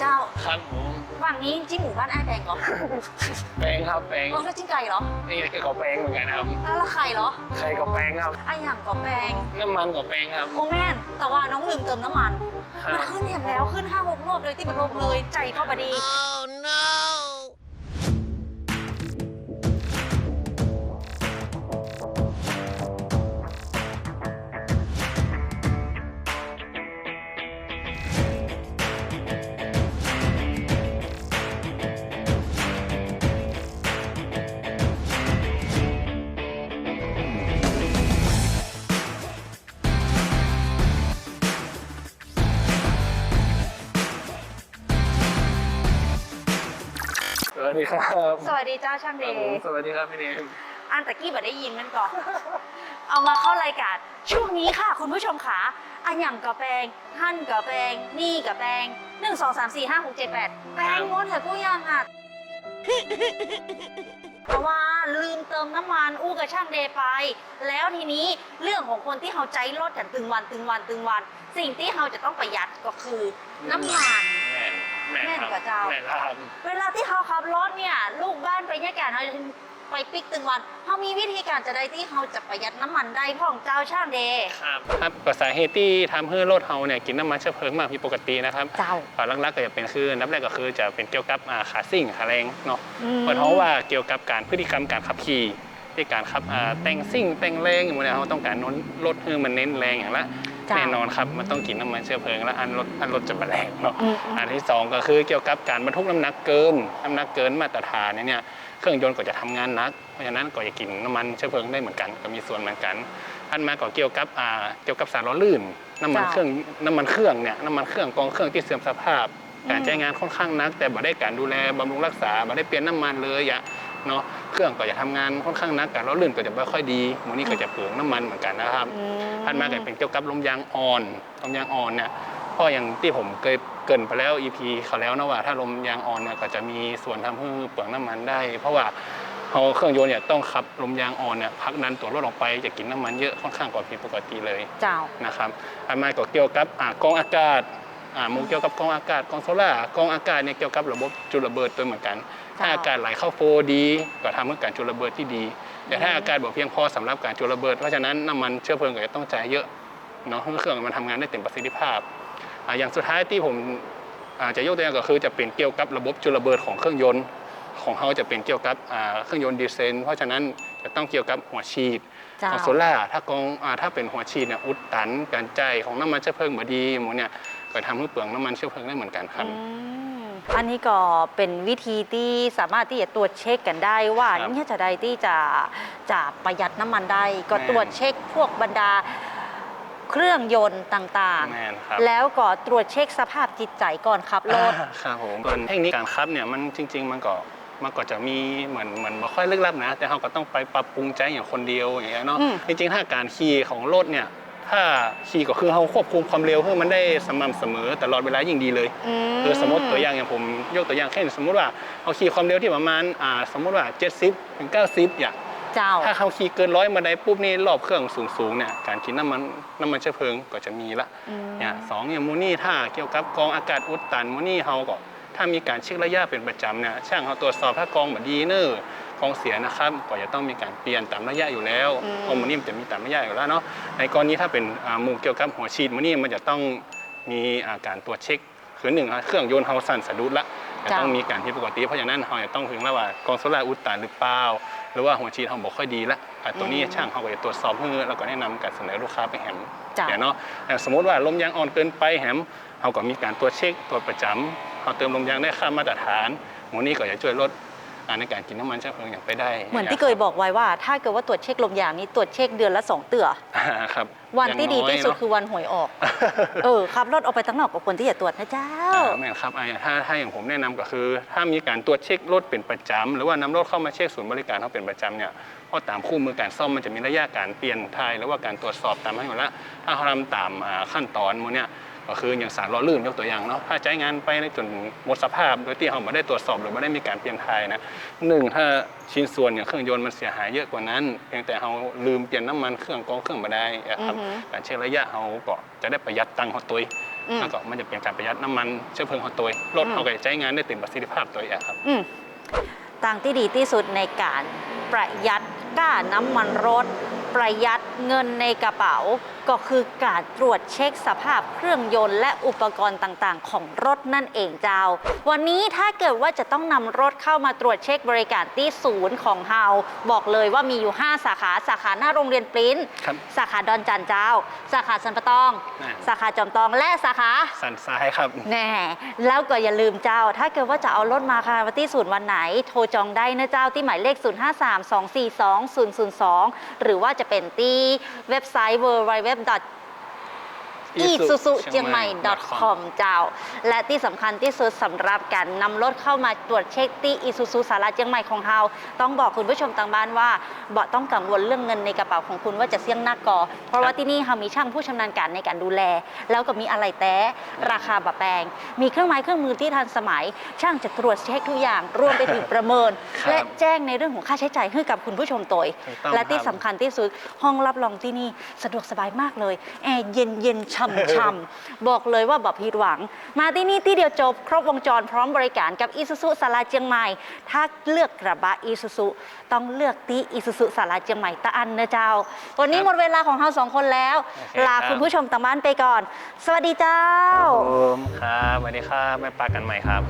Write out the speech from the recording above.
เจ้า ครับผมฝั่งนี้จิ้มหมูบ้านไอ้ายแปลงเหรอแป้งครับแป้งเออแล้วจิ้มไก่เหรอ นี่ก็แป้งเหมือนกันครับแล้วละไข่เหรอไข่ก็แป้งครับไอ้อย่างก็แปลงน้ำมันก็แป้งครับโอแม่นแต่ว่าน้องลืมเติมน้ำมันครับมันขึ้นแหมแล้วขึ้นห้าหกรอบเลยที่มันลงเลยใจเข้าไป วัสดีครับสวัสดีเจ้าช่างคเดรับผมย์สวัสดีครับพี่เนมอันตะกี้บ่ได้ยินมันก่อน เอามาเข้ารายการช่วงนี้ค่ะ คุณผู้ชมค่ะอันอย่างกับแปลงหั่นกับแปลงนี่กับแปลงหนึ่งสองสามสี่ห้าหกเจ็ดแปดแปลงงดเถอะกูยังอะเพราะว่าลืมเติมน้ำมันอู้กับช่างเดย์ไป แล้วทีนี้เรื่องของคนที่เขาใจรถกันตึงวันตึงวันตึงวัน สิ่งที่เขาจะต้องประหยัดก็คือน้ำมันแม่ นแม่นแม่นครับกว่าเจ้า แม่นครับเวลาที่เขาขับรถเนี่ยลูกบ้านไปเนี่ยการเขาไปปิกตึงวันเขามีวิธีการจะได้ที่เขาจะประหยัดน้ำมันได้พ่องเจ้าช่างเดย์ครับครับภาษาเฮตี้ทำให้รถเฮาเนี่ยกินน้ำมันเชื้อเพลิงมากผิดปกตินะครับเจ้าฝาลักๆก็จะเป็นคือนับแรกก็คือจะเป็นเกี่ยวกับอ่าขาซิ่งขาแรงเนาะอืม เพราะว่าเกี่ยวกับการพฤติกรรมการขับขี่ที่การขับอ่าแต่งซิ่งแต่งแรงอย่างเงี้ยเราต้องการน้นรถให้มันเน้นแรงอย่างละเจ้า แน่นอนครับมันต้องกินน้ำมันเชื้อเพลิง แล้วอันรถอันรถจะมาแรงเนาะอืมอืมอันที่สองก็คือเกี่ยวกับการบรรทุกน้ำหนักเกินน้ำหนักเกินมาตรฐานเนี่ยเครื่องยนต์ก็จะทำงานหนักเพราะฉะนั้นก็จะกินน้ำมันเชื้อเพลิงได้เหมือนกันก็มีส่วนเหมือนกันอันมาก็เกี่ยวกับอ่าเกี่ยวกับสารล้อลื่น น้ำมันจ้ะเครื่องน้ำมันเครื่องเนี่ยน้ำมันเครื่องกองเครื่องที่เสื่อมสภาพการใช้งานค่อนข้างหนัก แต่บ่ได้การดูแลบำรุงรักษาบ่ได้เปลี่ยนน้ำมันเลยอะ เนาะเครื่องก็จะทำงานค่อนข้างหนักการล้อลื่นก็จะไม่ค่อยดีหมันนี้ก็จะเปลืองน้ำมันเหมือนกันนะครับอืถัดมาก็เป็นเกี่ยวกับลมยางอ่อนลมยางอ่อนเนี่ยเพราะอย่างที่ผมเคยเกรินไปแล้ว EP เขาแล้วนะว่า ถ้าลมยางอ่อนเนี่ยก็จะมีส่วนทำให้เปลืองน้ำมันได้ เพราะว่าเขาเครื่องยนต์เนี่ยต้องขับลมยางอ่อนเนี่ยพักดันตัวรถออกไปจะกินน้ำมันเยอะค่อนข้างกว่าผิดปกติเลยเจ้านะครับอันมาก็เกี่ยวกับอ่ากองอากาศอ่าหมูเกี่ยวกับกองอากาศกองโซล่าร์กองอากาศเนี่ยเกี่ยวกับระบบจุดระเบิดตัวเหมือนกัน ถ้าจ้าอากาศไหลเข้าโฟลดี ก็ทำให้การจุดระเบิดที่ดี แต่ถ้าอากาศบ่เพียงพอสำหรับการจุดระเบิด เพราะฉะนั้นน้ำมันเชื้อเพลิงก็จะต้องจ่ายเยอะเนาะให้เครื่องมันทำงานได้เต็มประสิทธิภาพอ่าอย่างสุดท้ายที่ผมอาจะยกตัวอย่างก็คือจะเป็นเกี่ยวกับระบบจุดระเบิดของเครื่องยนต์ของเขาจะเป็นเกี่ยวกับอ่าเครื่องยนต์ดีเซลเพราะฉะนั้นจะต้องเกี่ยวกับหัวฉีดเจ้าของโซล่าร์ถ้ากองอาถ้าเป็นหัวฉีดเนี่ยอุดตันการใจายของน้ำมันเชื้อเพลิงบดีหมดเนี่ยก็ทำให้เปลืองน้ำมันเชื้อเพลิงได้เหมือนกันครับ อืมอันนี้ก็เป็นวิธีที่สามารถที่จะตรวจเช็คกันได้ว่าครับเนี่ยจะได้ที่จะจะประหยัดน้ำมันได้ ก็แม่น ตรวจเช็คพวกบรรดาเครื่องยนต์ต่างแมนครับ ๆ แล้วก็ตรวจเช็คสภาพจิตใจก่อนขับรถ อ่าครับผมส่วนเทคนิคการคับเนี่ยมันจริง ๆ มันก็มันก็จะมีเหมือนเหมือนไม่ค่อยลึกลับนะ แต่เราก็ต้องไปปรับปรุงใจอย่างคนเดียวอย่างเงี้ยเนาะอืมจริง ๆ ถ้าการขี่ของรถเนี่ย ถ้าขี่ก็คือเราควบคุมความเร็วให้มันได้สม่ำเสมอตลอดเวลายิ่งดีเลยคือสมมติตัวอย่างอย่างผมยกตัวอย่างเช่น สมมติว่าเอาขี่ความเร็วที่ประมาณอ่าสมมติว่า 70ถึง90 อย่างเจ้าถ้าเขาขี่เกินร้อยมาได้ปุ๊บนี่รอบเครื่องสูงๆเนี่ยการกินน้ำมันน้ำมันเชื้อเพลิงก็จะมีละอืมเนี่ยสองอย่างมูนี่ถ้าเกี่ยวกับกองอากาศอุดตันมูนี่เขาก็ถ้ามีการเช็คระยะเป็นประจำเนี่ยช่างเขาตรวจสอบถ้ากองแบบดีเนอร์ กองเสียนะครับก็จะต้องมีการเปลี่ยนตามระยะอยู่แล้วอืมกองมูนี่มันจะมีตามระยะอยู่แล้วเนาะในกรณีถ้าเป็นอ่าหมู่เกี่ยวกับหัวฉีดมูนี่มันจะต้องมีอาการตรวจเช็คคือหนึ่งเครื่องยนต์เขาสั่นสะดุดละจะต้องมีการที่ปกติเพราะฉะนั้นเขาจะต้องถึงแล้วว่ากองโซล่าร์อุดตันหรือเปล่าหรือว่าหัวฉีดเขาบอกค่อยดีละอะตัวนี้อืมช่างเขาก็จะตรวจสอบเพื่อแล้วก็แนะนำการเสนอลูกค้าไปแหมจ้ะเนี่ยเนาะอย่างสมมติว่าลมยางอ่อนเกินไปแหมเขาก็มีการตรวจเช็คตรวจประจำเขาเติมลมยางได้ค่ามาตรฐานหมูนี่ก็จะช่วยลด อ่าในการกินน้ำมันเชื้อเพลิงอย่างไปได้เหมือนที่เคยบอกไว้ว่า ถ้าเกิดว่าตรวจเช็คลมยางนี้ตรวจเช็คเดือนละสองเตืออ่าครับวันที่ดีที่สุดย่างน้ยเนาะคือวันหวยออก เออขับรถออกไปตั้งนอกกับคนที่จะตรวจนะเจ้าอ่าแม่นครับอ่าถ้าถ้าอย่างผมแนะนำก็คือ ถ้ามีการตรวจเช็ครถเป็นประจำหรือว่านำรถเข้ามาเช็คศูนย์บริการเขาเป็นประจำเนี่ยเพราะตามคู่มือการซ่อมมันจะมีระยะการเปลี่ยนทายหรือว่าการตรวจสอบตามให้หมดละถ้าเขาทำตามอ่าขั้นตอนหมดเนี่ย ก็คืออย่างสารล้อลื่นยกตัวอย่างเนาะถ้าใช้งานไปในจนหมดสภาพ โดยที่เขาไม่ได้ตรวจสอบหรือไม่ได้มีการเปลี่ยนทายนะหนึ่งถ้าชิ้นส่วนอย่างเครื่องยนต์มันเสียหายเยอะกว่านั้นเพียงแต่เขาลืมเปลี่ยนน้ำมันเครื่องกองเครื่องมาได้นะครับอือฮึการเช็คระยะเขาก็จะได้ประหยัดตังค์เขาตัวเองอืมแล้วก็มันจะเป็นการประหยัดน้ำมันเชื้อเพลิงของตัวรถอืมเขาก็จะใช้งานได้เต็มประสิทธิภาพตัวเองครับอืมทางที่ดีที่สุดในการประหยัดก้าน้ำมันรถ ประหยัดเงินในกระเป๋า ก็คือการตรวจเช็คสภาพเครื่องยนต์และอุปกรณ์ต่างๆ ของรถนั่นเองเจ้า วันนี้ถ้าเกิดว่าจะต้องนำรถเข้ามาตรวจเช็คบริการที่ศูนย์ของเฮาบอกเลยว่ามีอยู่ 5 สาขาสาขาหน้าโรงเรียนปริ้นครับสาขาดอนจันเจ้า สาขาสันปะตอง อ่า สาขาจอมตองและสาขา สันซ้ายครับ แน่แล้วก็อย่าลืมเจ้า ถ้าเกิดว่าจะเอารถมาค่ะที่ศูนย์วันไหน โทรจองได้นะเจ้าที่หมายเลข 0532420002หรือว่าจะะเป็นที่เว็บไซต์ www u z u เชียงใหม่ .com เจ้า และที่สำคัญที่สุดสำหรับการนำรถเข้ามาตรวจเช็คที่อิซูซูสาราเชียงใหม่ของเราต้องบอกคุณผู้ชมทางบ้านว่าบ่ต้องกังวลเรื่องเงินในกระเป๋าของคุณว่าจะเสี่ยงหน้ากอ เพราะว่าที่นี่เรามีช่างผู้ชำนาญการในการดูแล แล้วก็มีอะไรแต้ราคาบะแปลงมีเครื่องไม้เครื่องมือที่ทันสมัย ช่างจะตรวจเช็คทุกอย่างรวมไปถึงประเมินครับและแจ้งในเรื่องของค่าใช้จ่ายให้กับคุณผู้ชมตัวถูกต้องและที่ครับสำคัญที่สุดห้องรับรองที่นี่สะดวกสบายมากเลยแอร์เย็นเย็นๆช่ำช่ำบอกเลยว่าแบบผิดหวัง มาที่นี่ที่เดียวจบ ครบวงจรพร้อมบริการกับอีซูซูสาราเชียงใหม่ ถ้าเลือกกระบะอีซูซูต้องเลือกที่อีซูซูสาราเชียงใหม่ตะอันนะเจ้า วันนี้ครับหมดเวลาของเราสองคนแล้ว โอเคลาครับ คุณผู้ชมทางบ้านไปก่อน สวัสดีเจ้าครับสวัสดีครับไม่ปากันใหม่ครับ